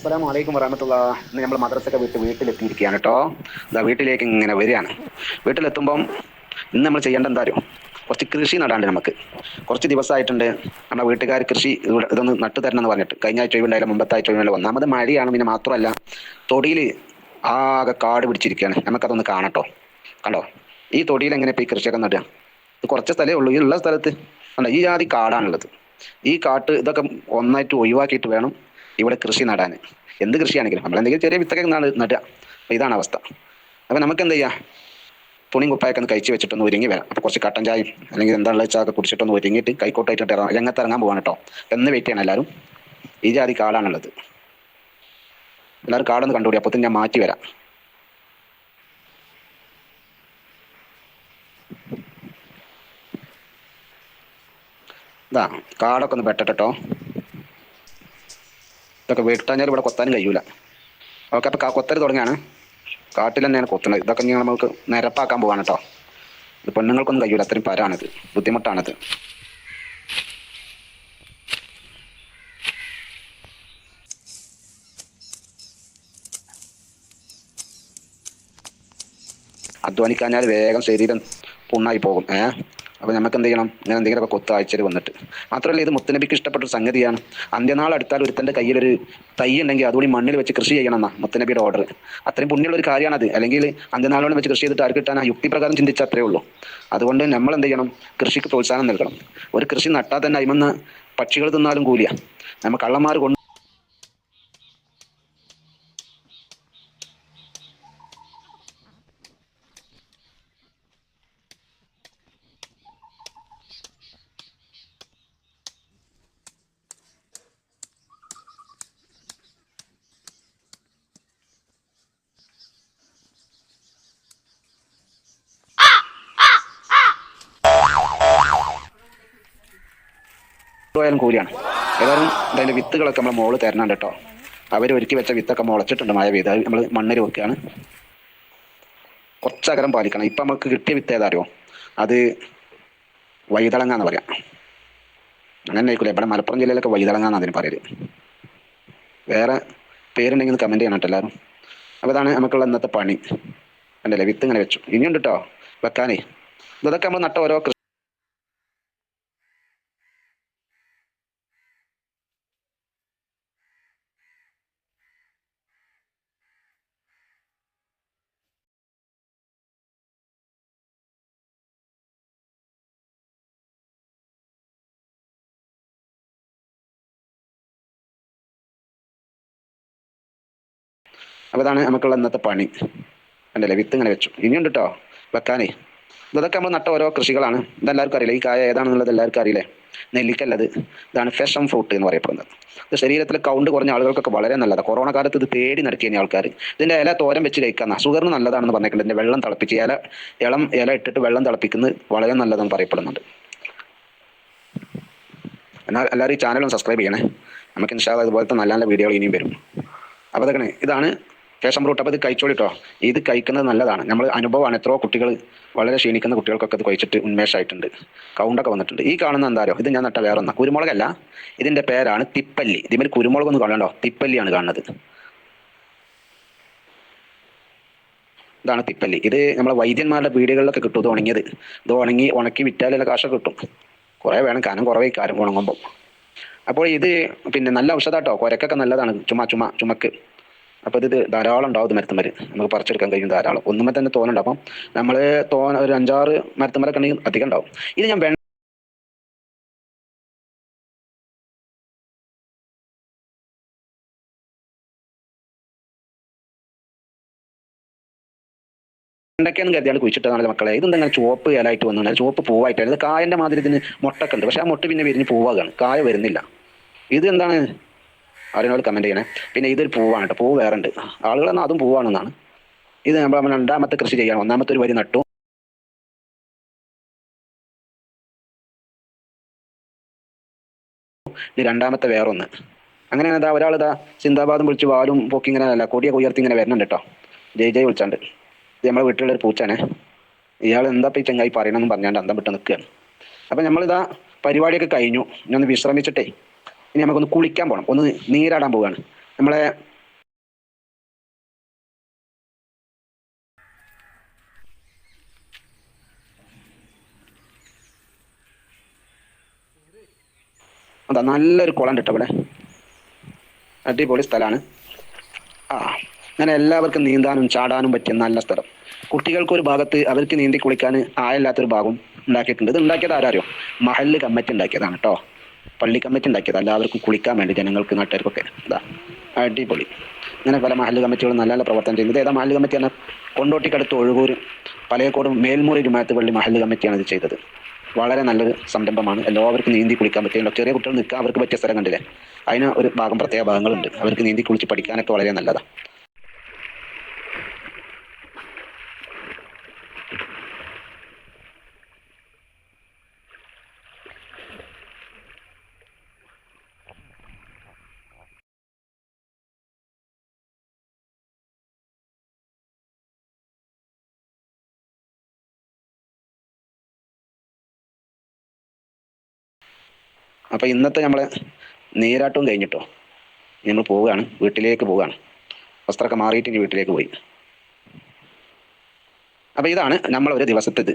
അസ്സലാമു അലൈക്കും വറഹമത്തുള്ള. ഇന്ന് നമ്മൾ മദ്രസൊക്കെ വിട്ട് വീട്ടിലെത്തിയിരിക്കുകയാണ് കേട്ടോ ഇതാ വീട്ടിലേക്ക് ഇങ്ങനെ വരികയാണ്. വീട്ടിലെത്തുമ്പം ഇന്ന് നമ്മൾ ചെയ്യേണ്ട എന്താ കുറച്ച് കൃഷി നടാണ്ട് നമുക്ക്. കുറച്ച് ദിവസമായിട്ടുണ്ട് നമ്മുടെ വീട്ടുകാർ കൃഷി ഇതൊന്ന് നട്ടു തരണം എന്ന് പറഞ്ഞിട്ട്. കഴിഞ്ഞ ആഴ്ച ഒഴിവുണ്ടായാലും മുമ്പത്തെ ആഴ്ച ഒഴിവുണ്ടായാലും ഒന്നാമത് മഴയാണ്. പിന്നെ മാത്രമല്ല തൊടിയിൽ ആകെ കാട് പിടിച്ചിരിക്കുകയാണ്. നമുക്കതൊന്ന് കാണട്ടോ കണ്ടോ? ഈ തൊടിയിൽ എങ്ങനെ ഇപ്പോൾ ഈ കൃഷിയൊക്കെ നടുക? ഇത് കുറച്ച് സ്ഥലമേ ഉള്ളൂ. ഈ ഉള്ള സ്ഥലത്ത് കണ്ടോ? ഈ ജാതി കാടാണുള്ളത്. ഈ കാട്ട് ഇതൊക്കെ ഒന്നായിട്ട് ഒഴിവാക്കിയിട്ട് വേണം ഇവിടെ കൃഷി നടാൻ. എന്ത് കൃഷിയാണെങ്കിലും നമ്മൾ എന്തെങ്കിലും ചെറിയ വിത്തൊക്കെ നട്- നടുക. അപ്പോൾ ഇതാണ് അവസ്ഥ. അപ്പോൾ നമുക്ക് എന്ത് ചെയ്യാം? തുണിയും കുപ്പായൊക്കെ ഒന്ന് കഴിച്ച് വെച്ചിട്ടൊന്ന് ഒരുങ്ങി വരാം. അപ്പോൾ കുറച്ച് കട്ടൻ ചായയും അല്ലെങ്കിൽ എന്താണെന്ന് വെച്ചാൽ ഒക്കെ കുടിച്ചിട്ടൊന്ന് ഒരുങ്ങിയിട്ട് കൈക്കോട്ടായിട്ട് രംഗത്ത് ഇറങ്ങാൻ പോവാണ് കേട്ടോ. എന്ന് വെയിറ്റ് ചെയ്യണം എല്ലാവരും. ഈ ജാതി കാടാണുള്ളത്. എല്ലാവരും കാടൊന്ന് കണ്ടുപിടി. അപ്പോൾ ഞാൻ മാറ്റി വരാം. ഇതാ കാടൊക്കെ ഒന്ന് വെട്ടട്ടോ ഇതൊക്കെ വെട്ടാഞ്ഞാൽ ഇവിടെ കൊത്താനും കഴിയൂല. ഓക്കെ അപ്പോൾ കൊത്തൽ തുടങ്ങിയാണ് കാട്ടിൽ തന്നെയാണ് കൊത്തുന്നത്. ഇതൊക്കെ ഇനി നമുക്ക് നിരപ്പാക്കാൻ പോവാണ് കേട്ടോ ഇത് പെണ്ണുങ്ങൾക്കൊന്നും കഴിയൂല. അത്രയും പരാണിത്. ബുദ്ധിമുട്ടാണിത്. അധ്വാനിക്കാഞ്ഞാൽ വേഗം ശരീരം പുണ്ണായി പോകും. ഏ? അപ്പോൾ നമുക്ക് എന്ത് ചെയ്യണം? ഇങ്ങനെ എന്തെങ്കിലുമൊക്കെ കൊത്ത് അയച്ചത് വന്നിട്ട്. മാത്രമല്ല ഇത് മുത്തനബിക്ക് ഇഷ്ടപ്പെട്ട സംഗതിയാണ്. അന്ത്യനാൾ അടുത്താൽ ഒരുത്തന്റെ കയ്യിലൊരു തൈ ഉണ്ടെങ്കിൽ അതുകൂടി മണ്ണിൽ വെച്ച് കൃഷി ചെയ്യണം എന്നാ മുത്തനബിയുടെ ഓർഡർ അത്രയും പുണ്യമുള്ള ഒരു കാര്യമാണ് അത് അല്ലെങ്കിൽ അന്ത്യനാളോട് വെച്ച് കൃഷി ചെയ്തിട്ട് ആർക്ക് കിട്ടാൻ യുക്തിപ്രകാരം ചിന്തിച്ചാൽ അത്രേ ഉള്ളൂ. അതുകൊണ്ട് നമ്മൾ എന്ത് ചെയ്യണം? കൃഷിക്ക് പ്രോത്സാഹനം നൽകണം. ഒരു കൃഷി നട്ടാൽ തന്നെ അയിമെന്ന് പക്ഷികൾ തിന്നാലും കൂലിയ. നമ്മൾ കള്ളന്മാർ കൊണ്ട് പോയാലും കൂലിയാണ്. ഏതായാലും അതിന്റെ വിത്തുകളൊക്കെ നമ്മൾ മോൾ തരണം കേട്ടോ. അവർ ഒരുക്കി വെച്ച വിത്തൊക്കെ മുളച്ചിട്ടുണ്ട് മഴ പെയ്ത് നമ്മൾ മണ്ണിൽ വെക്കുകയാണ്. കുറച്ചകരം പാലിക്കണം. ഇപ്പം നമുക്ക് കിട്ടിയ വിത്ത് ഏതാ അറിയോ? അത് വൈതളങ്ങ എന്ന് പറയാം. അങ്ങനെ ആയിക്കൂല ഇവിടെ മലപ്പുറം ജില്ലയിലൊക്കെ വൈതളങ്ങ എന്ന് അതിന് പറയൽ. വേറെ പേരുണ്ടെങ്കിൽ കമന്റ് ചെയ്യണം കേട്ടോ എല്ലാവരും. അപ്പോൾ ഇതാണ് നമുക്കുള്ള ഇന്നത്തെ പണി. കണ്ടല്ലേ? വിത്ത് ഇങ്ങനെ വെച്ചു. ഇനിയുണ്ട് കേട്ടോ. വെക്കാനേ. ഇതൊക്കെ നമ്മൾ നട്ട ഓരോ കൃഷി അപ്പോൾ ഇതാണ് നമുക്കുള്ള ഇന്നത്തെ പണി. കണ്ടല്ലേ? വിത്ത് ഇങ്ങനെ വെച്ചു. ഇനിയുണ്ട് കേട്ടോ വെക്കാനേ. ഇതൊക്കെ നമ്മൾ നട്ട ഓരോ കൃഷികളാണ്. ഇതെല്ലാവർക്കും അറിയില്ല? ഈ കായ ഏതാണെന്നുള്ളത് എല്ലാവർക്കും അറിയില്ലേ? നെല്ലിക്കല്ലത്. ഇതാണ് ഫെഷം ഫ്രൂട്ട് എന്ന് പറയപ്പെടുന്നത്. ഇത് ശരീരത്തിൽ കൗണ്ട് കുറഞ്ഞ ആളുകൾക്കൊക്കെ വളരെ നല്ലതാണ് കൊറോണ കാലത്ത് ഇത് തേടി നടക്കിയ ആൾക്കാർ ഇതിന്റെ ഇല തോരം വെച്ച് കഴിക്കുന്ന. ഷുഗറിന് നല്ലതാണെന്ന് പറഞ്ഞിട്ടുണ്ട് ഇതിന്റെ വെള്ളം തിളപ്പിച്ച് ഇല ഇളം ഇല ഇട്ടിട്ട് വെള്ളം തിളപ്പിക്കുന്നത് വളരെ നല്ലതെന്ന് പറയപ്പെടുന്നുണ്ട്. എന്നാൽ എല്ലാവരും ഈ ചാനലും സബ്സ്ക്രൈബ് ചെയ്യണേ. നമുക്ക് ഇൻഷാല്ല ഇതുപോലത്തെ നല്ല നല്ല വീഡിയോകൾ ഇനിയും വരും. അപ്പോൾ അതൊക്കെ ഇതാണ് ഫ്രൂട്ട് അപ്പോൾ ഇത് കഴിച്ചോളിട്ടോ ഇത് കഴിക്കുന്നത് നല്ലതാണ്. നമ്മൾ അനുഭവമാണ്. എത്രയോ കുട്ടികൾ വളരെ ക്ഷീണിക്കുന്ന കുട്ടികൾക്കൊക്കെ ഇത് കഴിച്ചിട്ട് ഉന്മേഷമായിട്ടുണ്ട് കൗണ്ടൊക്കെ വന്നിട്ടുണ്ട്. ഈ കാണുന്ന എന്താരോ ഇത് ഞാൻ നട്ട വേറെ ഒന്നാ കുരുമുളകല്ല. ഇതിന്റെ പേരാണ് തിപ്പല്ലി. ഇതിന്മേൽ കുരുമുളക് ഒന്ന് കാണണ്ടോ തിപ്പല്ലിയാണ് കാണുന്നത്. ഇതാണ് തിപ്പല്ലി. ഇത് നമ്മളെ വൈദ്യന്മാരുടെ വീടുകളിലൊക്കെ കിട്ടും. ഇത് ഉണങ്ങിയത്. ഇത് ഉണങ്ങി ഉണക്കി വിറ്റാലുള്ള കാശൊക്കെ കിട്ടും. കുറേ വേണം. കാരണം കുറവേ കാരം ഉണങ്ങുമ്പോൾ അപ്പോൾ ഇത് പിന്നെ നല്ല ഔഷധാട്ടോ. കുരക്കൊക്കെ നല്ലതാണ്. ചുമ ചുമ ചുമക്ക്. അപ്പോൾ ഇത് ധാരാളം ഉണ്ടാവും മരത്തമ്മര് നമുക്ക് പറിച്ചെടുക്കാൻ കഴിയും ധാരാളം. ഒന്നുമേ തന്നെ തോന്നുന്നുണ്ട് അപ്പം നമ്മൾ തോന്ന ഒരു അഞ്ചാറ് മരത്തുമരൊക്കെ ഉണ്ടെങ്കിൽ അധികം ഉണ്ടാവും. ഇത് ഞാൻ വെണ്ട വെണ്ടയ്ക്കാന്ന് കരുതിയാണ് കുഴിച്ചിട്ടതാണ് മക്കളെ. എന്താ ചുവപ്പ് ഇലായിട്ട് വന്നു ചുവപ്പ് പൂവായിട്ട് ഇത് കായന്റെ മാതിരി ഇതിന് മുട്ടൊക്കെ ഉണ്ട്. പക്ഷെ ആ മുട്ട പിന്നെ വിരിഞ്ഞ് പൂവാകാണ്. കായ വരുന്നില്ല. ഇത് എന്താണ്? ആരെങ്കിലും കമന്റ് ചെയ്യണേ. പിന്നെ ഇതൊരു പൂവാണ് കേട്ടോ പൂവ് വേറെ ഉണ്ട് ആളുകൾ എന്നാൽ അതും പൂവാണെന്നാണ്. ഇത് നമ്മൾ രണ്ടാമത്തെ കൃഷി ചെയ്യണം ഒന്നാമത്തെ ഒരു വരി നട്ടു. ഇത് രണ്ടാമത്തെ വേറൊന്ന്. അങ്ങനെ ഇതാ ഒരാൾ ഇതാ സിന്ദാബാദും വിളിച്ച് വാലും പൊക്കി ഇങ്ങനെ അല്ല കൊടിയൊക്കെ ഉയർത്തി ഇങ്ങനെ വരുന്നുണ്ട് കേട്ടോ ജയ് ജയ് വിളിച്ചാണ്ട്. ഇത് നമ്മളെ വീട്ടിലുള്ള ഒരു പൂച്ചാണ് ഇയാൾ എന്താ ഇപ്പം ഈ ചങ്ങായി പറയണമെന്ന് പറഞ്ഞാണ്ട് അന്തം വിട്ട് നിൽക്കുകയാണ് അപ്പം നമ്മളിതാ പരിപാടിയൊക്കെ കഴിഞ്ഞു. ഇനി ഒന്ന് വിശ്രമിച്ചിട്ടേ ഇനി നമുക്കൊന്ന് കുളിക്കാൻ പോകണം ഒന്ന് നീരാടാൻ പോവുകയാണ്. നമ്മളെ അതാ നല്ലൊരു കുളം കിട്ടും ഇവിടെ. അടിപൊളി സ്ഥലമാണ്. ആ അങ്ങനെ എല്ലാവർക്കും നീന്താനും ചാടാനും പറ്റിയ നല്ല സ്ഥലം. കുട്ടികൾക്ക് ഒരു ഭാഗത്ത് അവർക്ക് നീന്തി കുളിക്കാൻ ആയല്ലാത്തൊരു ഭാഗം ഉണ്ടാക്കിയിട്ടുണ്ട്. ഇത് ഉണ്ടാക്കിയത് ആരാറിയോ മഹല്ല് കമ്മിറ്റി ഉണ്ടാക്കിയതാണ് കേട്ടോ. പള്ളി കമ്മിറ്റി ഉണ്ടാക്കിയത്. എല്ലാവർക്കും കുളിക്കാൻ വേണ്ടി ജനങ്ങൾക്ക് നാട്ടുകാർക്കൊക്കെ. ഇതാ അടിപൊളി. അങ്ങനെ പല മഹല്ല് കമ്മിറ്റികളും നല്ല നല്ല പ്രവർത്തനം ചെയ്യുന്നത് ഏതാ മഹല്ല് കമ്മിറ്റിയാണ് കൊണ്ടോട്ടിക്കടുത്ത് ഒഴുകൂർ പലയക്കോടും മേൽമുറി ജുമായത്ത് പള്ളി മഹല്ല് കമ്മിറ്റിയാണ് ഇത് ചെയ്തത്. വളരെ നല്ലൊരു സംരംഭമാണ്. എല്ലാവർക്കും നീന്തി കുളിക്കാൻ പറ്റിയ ചെറിയ കുട്ടികൾ നിൽക്കാൻ അവർക്ക് പറ്റിയ സ്ഥലം കണ്ടില്ലേ? അതിന് ഒരു ഭാഗം പ്രത്യേക ഭാഗങ്ങളുണ്ട്. അവർക്ക് നീന്തി കുളിച്ച് പഠിക്കാനൊക്കെ വളരെ നല്ലതാണ് അപ്പോൾ ഇന്നത്തെ നമ്മളെ നേരാട്ടവും കഴിഞ്ഞിട്ടോ? നമ്മൾ പോവുകയാണ് വീട്ടിലേക്ക് പോവുകയാണ്. വസ്ത്രമൊക്കെ മാറിയിട്ട് ഇനി വീട്ടിലേക്ക് പോയി. അപ്പോൾ ഇതാണ് നമ്മളൊരു ദിവസത്തെ ഇത്.